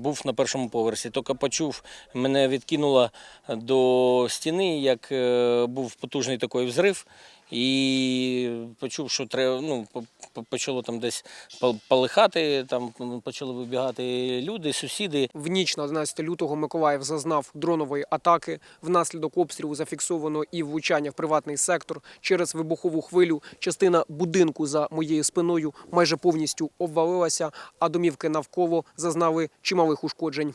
Був на першому поверсі, тільки почув, мене відкинуло до стіни, як е, був потужний такий взрив, і почув, що треба, ну, по- по- почало там десь пал- палихати, там почали вибігати люди, сусіди. В ніч на 11 лютого Миколаїв зазнав дронової атаки. Внаслідок обстрілу зафіксовано і влучання в приватний сектор. Через вибухову хвилю частина будинку за моєю спиною майже повністю обвалилася, а домівки навколо зазнали чималих ушкоджень.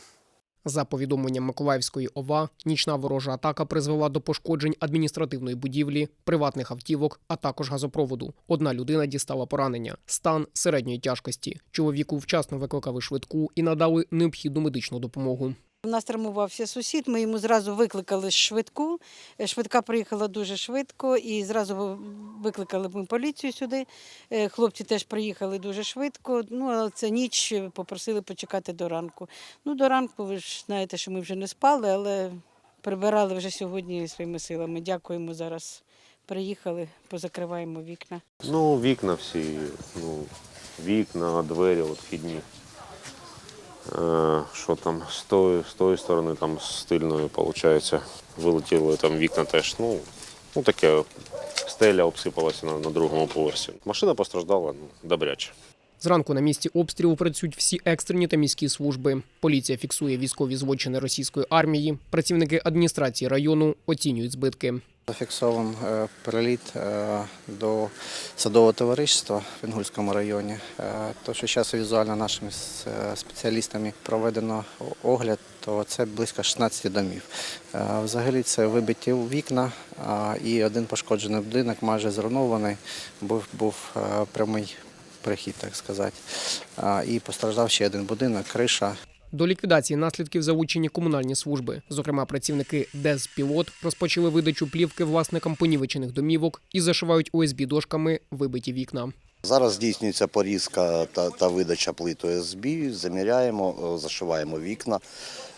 За повідомленням Миколаївської ОВА, нічна ворожа атака призвела до пошкоджень адміністративної будівлі, приватних автівок, а також газопроводу. Одна людина дістала поранення. Стан середньої тяжкості. Чоловіку вчасно викликали швидку і надали необхідну медичну допомогу. У нас травмувався сусід, ми йому зразу викликали швидку. Е, Швидка приїхала дуже швидко і зразу викликали ми поліцію сюди. Е, Хлопці теж приїхали дуже швидко. Ну, але це ніч е, попросили почекати до ранку. Ну, до ранку, ви ж знаєте, що ми вже не спали, але прибирали вже сьогодні своїми силами. Дякуємо зараз. Приїхали, позакриваємо вікна. Ну, вікна всі, ну, вікна, двері от вхідні. Е, що там, з тої, з тої сторони, там з тильної, виходить, вилетіли там вікна теж. Ну, ну таке стеля обсипалася на, на другому поверсі. Машина постраждала ну, добряче. Зранку на місці обстрілу працюють всі екстрені та міські служби. Поліція фіксує військові злочини російської армії. Працівники адміністрації району оцінюють збитки. Зафіксован е, приліт е, до садового товариства в Інгульському районі. Е, То, що зараз візуально нашими спеціалістами проведено огляд, то це близько 16 домів. Взагалі це вибиті вікна і один пошкоджений будинок, майже зруйнований, був, був прямий прихід, так сказати. І постраждав ще один будинок, криша. До ліквідації наслідків залучені комунальні служби. Зокрема, працівники ДЕЗ-Пілот розпочали видачу плівки власникам понівечених домівок і зашивають ОСБ дошками вибиті вікна. Зараз здійснюється порізка та, та видача плит ОСБ, заміряємо, е, зашиваємо вікна.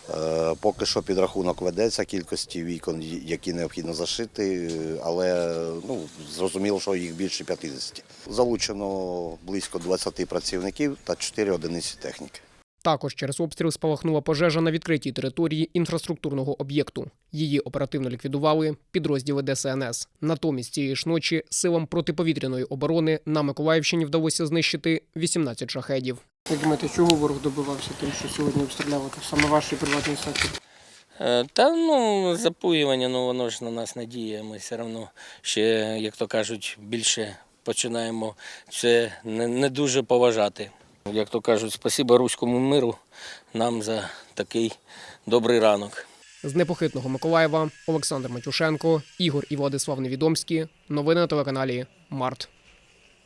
Е, Поки що підрахунок ведеться кількості вікон, які необхідно зашити, але ну, зрозуміло, що їх більше 50. Залучено близько 20 працівників та 4 одиниці техніки. Також через обстріл спалахнула пожежа на відкритій території інфраструктурного об'єкту. Її оперативно ліквідували підрозділи ДСНС. Натомість цієї ж ночі силам протиповітряної оборони на Миколаївщині вдалося знищити 18 шахедів. Як думаєте, чого ворог добивався тим, що сьогодні обстріляли саме ваш приватний сектор? Е, Та ну, запуювання, ну воно ж на нас не діє. Ми все одно ще, як то кажуть, більше починаємо це не, не дуже поважати. Як то кажуть, спасіба руському миру нам за такий добрий ранок. З непохитного Миколаєва Олександр Матюшенко, Ігор і Владислав Невідомські. Новини на телеканалі Март.